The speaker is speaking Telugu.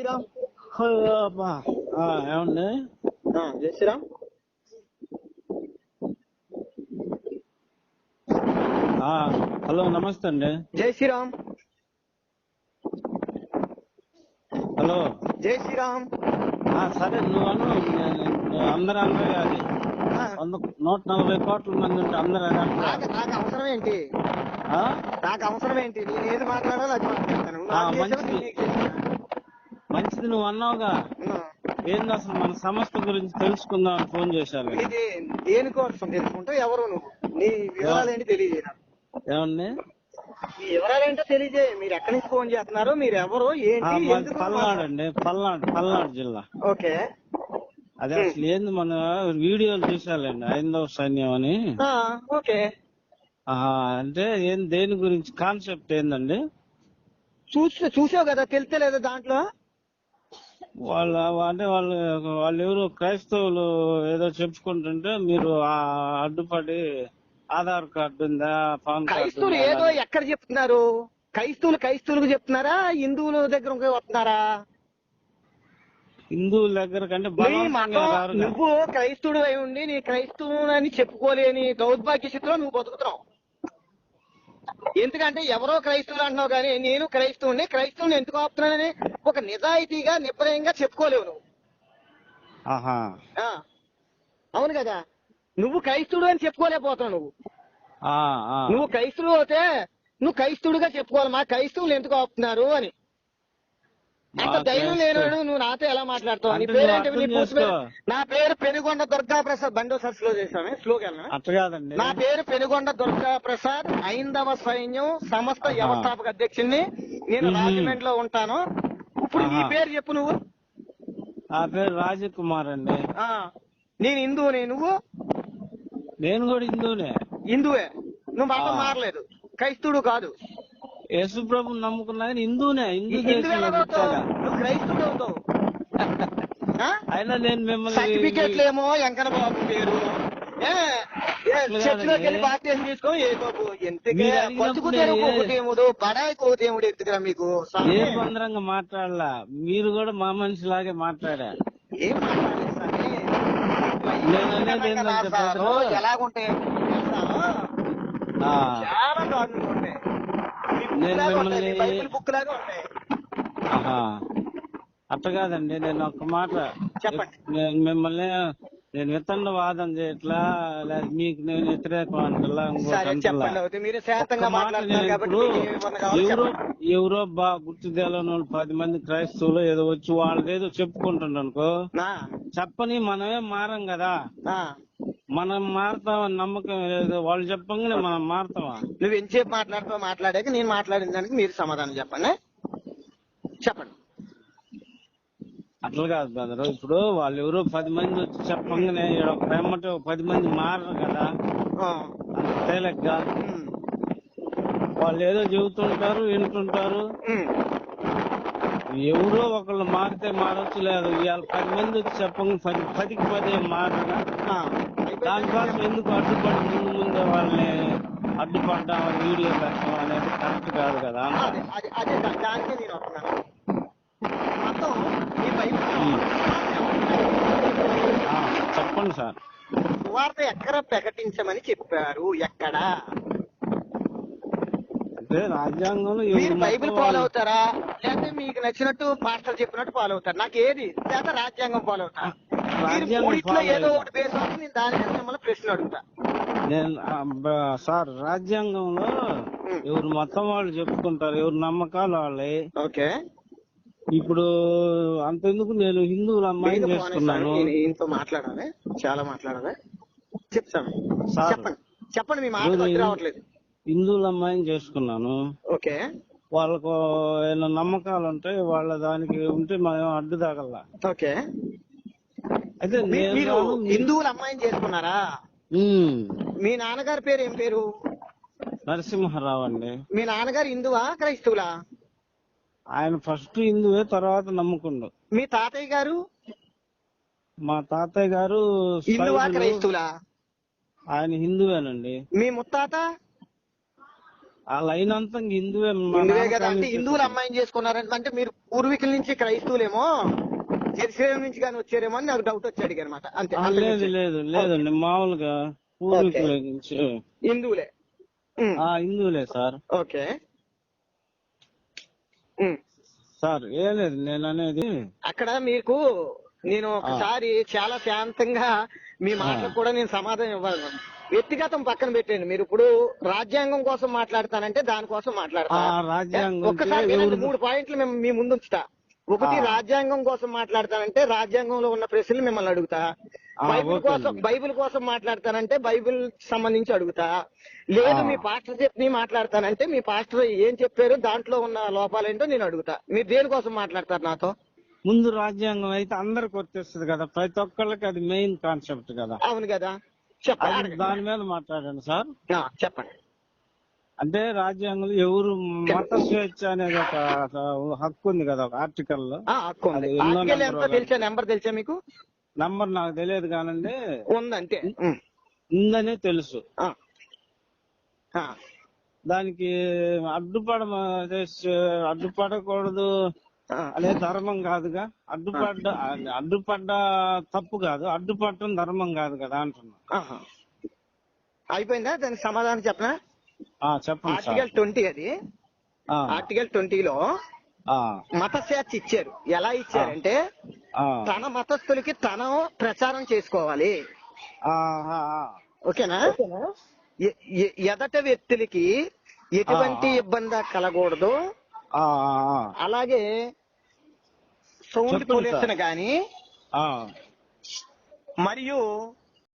శ్రీరామ్. హలో అబ్బా. ఆ, ఏమండి హలో నమస్తే అండి. జై శ్రీరామ్. హలో. జై శ్రీరామ్. సరే నువ్వు అను అందరూ అది వంద నూట నలభై కోట్ల మంది ఉంటే అందరూ? నాకు అవసరం ఏంటి? నాకు అవసరం ఏంటి? నేను ఏది మాట్లాడాలో అది మాట్లాడతాను నువ్వు ఆ, నాకు చేసావు, మంచిది. నువ్వు అన్నావుగా. ఏంది అసలు మన సంస్థ గురించి తెలుసుకుందాం అని ఫోన్ చేశాను ఇది దేనికోసం తెలుసుకుంటూ ఎవరు నువ్వు. నీ వివరాలు ఏంటి తెలియజేయ. ఏమండి? మీ వివరాలు ఏంటో తెలియజేయ. మీరు ఎక్కడి నుంచి ఫోన్ చేస్తున్నారు మీరు ఎవరు ఏంటి పల్నాడు అండి. పల్నాడు పల్నాడు జిల్లా. ఓకే. అదే అసలు ఏంది మన వీడియోలు చూసాలండి ఐదవ సైన్యం అని. ఓకే. అంటే ఏం దేని గురించి కాన్సెప్ట్ ఏందండి? చూసి చూసావు కదా తెలితే లేదా దాంట్లో? వాళ్ళ అంటే వాళ్ళు వాళ్ళు ఎవరు క్రైస్తవులు ఏదో చెప్పుకుంటుంటే మీరు ఆ అడ్డుపడి ఆధార్ కార్డు ఉందా పాన్ క్రైస్తవులు ఏదో. ఎక్కడ చెప్తున్నారు క్రైస్తవులు క్రైస్తవులకు చెప్తున్నారా హిందువుల దగ్గర వస్తున్నారా హిందువుల దగ్గర కంటే. నువ్వు క్రైస్తవుడు అయి ఉండి నీ క్రైస్తవుని చెప్పుకోలేని దౌర్భాగ్య స్థితిలో నువ్వు బతుకుతున్నావు ఎందుకంటే ఎవరో క్రైస్తవులు అంటున్నావు కానీ నేను క్రైస్తవుని క్రైస్తవుని ఎందుకు ఆపుతున్నానని ఒక నిజాయితీగా నిర్భయంగా చెప్పుకోలేవు నువ్వు. అవును కదా. నువ్వు క్రైస్తవుడు అని చెప్పుకోలేకపోతున్నావు నువ్వు. నువ్వు క్రైస్తవుడు అయితే నువ్వు క్రైస్తవుడుగా చెప్పుకోవాలి. మా క్రైస్తవులు ఎందుకు ఆపుతున్నారు అని. అంత మా ధైర్యం క్రైస్తవు- లేనివాడు నువ్వు నాతో ఎలా మాట్లాడతావు? నీ పేరేంటి పేరు? చేసుకో. నా పేరు పెనుగొండ దుర్గా ప్రసాద్ బండో సార్ స్లో చేశాను స్లోకి వెళ్ళనా? నా పేరు పెనుగొండ దుర్గా ప్రసాద్ ఐందవ సైన్యం సంస్థ ఆహా. వ్యవస్థాపక అధ్యక్షుడిని. నేను. రాజమండ్రిలో ఉంటాను. ఇప్పుడు నీ. పేరు చెప్పు నువ్వు. నా పేరు రాజకుమార్ అండి. ఆ. నేను హిందువుని నువ్వు? నేను కూడా హిందువునే. హిందువే. నువ్వు ఆ. మారలేదు. క్రైస్తవుడు కాదు. యేసు ప్రభు నమ్ముకున్నా కానీ హిందూనే హిందూ క్రైస్తవుడు అవుతావు? అయినా నేను మిమ్మల్ని సర్టిఫికెట్లు ఏమో బాబు పేరు చర్చిలోకి. వెళ్ళి బాప్తీసం తీసుకో ఏ బాబు? బడాయి ఎందుకురా మీకు? ఏ బందరంగా మాట్లాడలా? మీరు కూడా మా మాట్లాడా? ఏం మాట్లాడలేదు బ్రదరు, ఎలాగుంటాయి? తెలుసా? ఆ, చాలా నేను మిమ్మల్ని- బైబిల్ బుక్ లాగా ఉంటాయి ఆహా. అట్ట కాదండి నేను ఒక మాట చెప్పండి. నేను మిమ్మల్ని నేను వితండ వాదం చేయట్లా లేదా మీకు నేను వ్యతిరేకం అంటలా ఇంకోటి సరే అంటలా. చెప్పండి అవుతే మీరు ఒక్క శాతంగా మాట మాట్లాడుతున్నారు నేను కాబట్టి ఇప్పుడు మీకు ఏమన్నా కావాలో ఎవరో చెప్పండి. ఎవరో బా గుర్తు తెలని పది మంది క్రైస్తవులు ఏదో వచ్చి వాళ్ళది ఏదో చెప్పుకుంటుండ్రు అనుకో నా, చెప్పని మనమే మారం కదా. మనం మారుతామని నమ్మకం లేదు. వాళ్ళు చెప్పంగానే మనం మారుతామా? నువ్వు ఎంతసేపు మాట్లాడుతావు మాట్లాడాక నేను మాట్లాడిన దానికి మీరు సమాధానం చెప్పండి చెప్పండి. అట్లా కాదు బ్రదర్. ఇప్పుడు వాళ్ళు ఎవరో పది మంది వచ్చి చెప్పంగానే ఒక వెమ్మటే ఒక పది మంది మారరు కదా. తేలిగ్గా వాళ్ళు ఏదో చెబుతుంటారు వింటుంటారు. ఎవరో ఒకళ్ళు మారితే మారొచ్చు లేదు. ఇవాళ పది మంది వచ్చి చెప్పంగా పది పదికి పదే మారగా దానికోసం ఎందుకు అడ్డుపడి ముందు ముందే వాళ్ళని అడ్డుపడ్డాం వీడియో పెట్టడం అనేది కరెక్ట్ కాదు కదా? అదే అదే అదే దా- దానికే నేను వస్తున్నాను మొత్తం ఈ బైబిల్ ఉమ్. ఆ, చెప్పండి సార్. సువార్త ఎక్కడ ప్రకటించమని చెప్పారు? ఎక్కడ? రాజ్యాంగంలో మీరు ఎవరు బైబిల్ ఫాలో అవుతారా? లేకపోతే మీకు నచ్చినట్టు పాస్టర్ చెప్పినట్టు ఫాలో అవుతారు. నాకు ఏది? లేదా రాజ్యాంగం ఫాలో అవుతా. మూడిట్లో ఏదో. ఒకటి బేస్ అవుతుంది నేను దాని మీద మిమ్మల్ని ప్రశ్న అడుగుతా. నేను సార్ రాజ్యాంగంలో. ఎవరు మొత్తం వాళ్ళు చెప్పుకుంటారు ఎవరు నమ్మకాలు వాళ్ళే. ఓకే. ఇప్పుడు అంతెందుకు నేను హిందువుల అమ్మాయిని నేను చేసుకున్నాను మాట్లాడాలి చాలా మాట్లాడాలి. చెప్తాను. చెప్పండి. చెప్పండి మీ మాట రావట్లేదు. హిందువుల అమ్మాయిని చేసుకున్నాను. ఓకే. వాళ్ళకు ఏమైనా నమ్మకాలు ఉంటాయి వాళ్ళ దానికి ఉంటే మనం అడ్డు తగల్లా. ఓకే. అయితే మీరు హిందువుల అమ్మాయిని చేసుకున్నారా? మీ నాన్నగారి పేరు ఏం పేరు? నరసింహారావు అండి. మీ నాన్నగారు హిందువా క్రైస్తవులా? ఆయన ఫస్ట్ హిందువే తర్వాత నమ్ముకుండు మీ తాతయ్య గారు? మా తాతయ్య గారు హిందువా. క్రైస్తవులా? ఆయన హిందువేనండి. మీ ముత్తాత? ఆ లైన్ అంతా హిందువే హిందువే కదా అంటే హిందువులు అమ్మాయిని చేసుకున్నారంటే అంటే మీరు పూర్వీకుల నుంచి క్రైస్తవులేమో జెరూసలేం నుంచి కానీ వచ్చారేమో అని నాకు డౌట్ వచ్చి అడిగారు అనమాట అంతే లేదు. లేదు లేదండి మామూలుగా పూర్వీకుల నుంచి. హిందువులే. హిందువులే సార్. ఓకే. సార్ ఏం లేదు నేను అనేది అక్కడ మీకు నేను ఒకసారి చాలా శాంతంగా మీ మాటలకు కూడా నేను సమాధానం ఇవ్వాలి. వ్యక్తిగతం పక్కన పెట్టండి. మీరు ఇప్పుడు రాజ్యాంగం కోసం మాట్లాడతానంటే దానికోసం ఆ మాట్లాడతా. రాజ్యాంగం ఒక్కసారి మూడు పాయింట్లు మేము మీ ముందు ఉంచుతా ఒకటి. రాజ్యాంగం కోసం మాట్లాడతానంటే రాజ్యాంగంలో ఉన్న ప్రశ్నలు మిమ్మల్ని అడుగుతా. బైబిల్ కోసం. బైబిల్ కోసం మాట్లాడతానంటే బైబిల్ సంబంధించి అడుగుతా. లేదు. మీ పాస్టర్ చెప్పి మాట్లాడతానంటే మీ పాస్టర్ ఏం చెప్పారు దాంట్లో ఉన్న లోపాలేంటో నేను అడుగుతా. మీరు దేనికోసం మాట్లాడతారు నాతో? ముందు రాజ్యాంగం అయితే అందరికి వచ్చేస్తుంది కదా. ప్రతి ఒక్కళ్ళకి అది మెయిన్ కాన్సెప్ట్ కదా. అవును కదా. చెప్పండి. దాని మీద మాట్లాడండి సార్. చెప్పండి. అంటే రాజ్యాంగంలో ఎవరు మత స్వేచ్ఛ అనేది ఒక హక్కు ఉంది కదా ఒక ఆర్టికల్లో తెలుసా? నెంబర్ తెలుసా మీకు? నంబర్ నాకు తెలియదు కానండి. ఉమ్. ఉందని తెలుసు. దానికి అడ్డుపడ అడ్డుపడకూడదు. అనే ధర్మం కాదుగా. అడ్డుపడ్డ అడ్డుపడ్డ తప్పు కాదు. అడ్డుపడటం ధర్మం కాదు కదా అంటున్నా. అయిపోయిందా? దానికి సమాధానం చెప్పనా? చెప్పండి ఆర్టికల్ ట్వంటీ అది. ఆర్టికల్ ట్వంటీలో మత స్వేచ్ఛ ఇచ్చారు. ఎలా ఇచ్చారంటే తన మతస్థులకి తన ప్రచారం చేసుకోవాలి. ఓకేనా? ఎదట వ్యక్తులకి ఎటువంటి. ఇబ్బంది ఆ, అలాగే సౌండ్. గాని ఆ, మరియు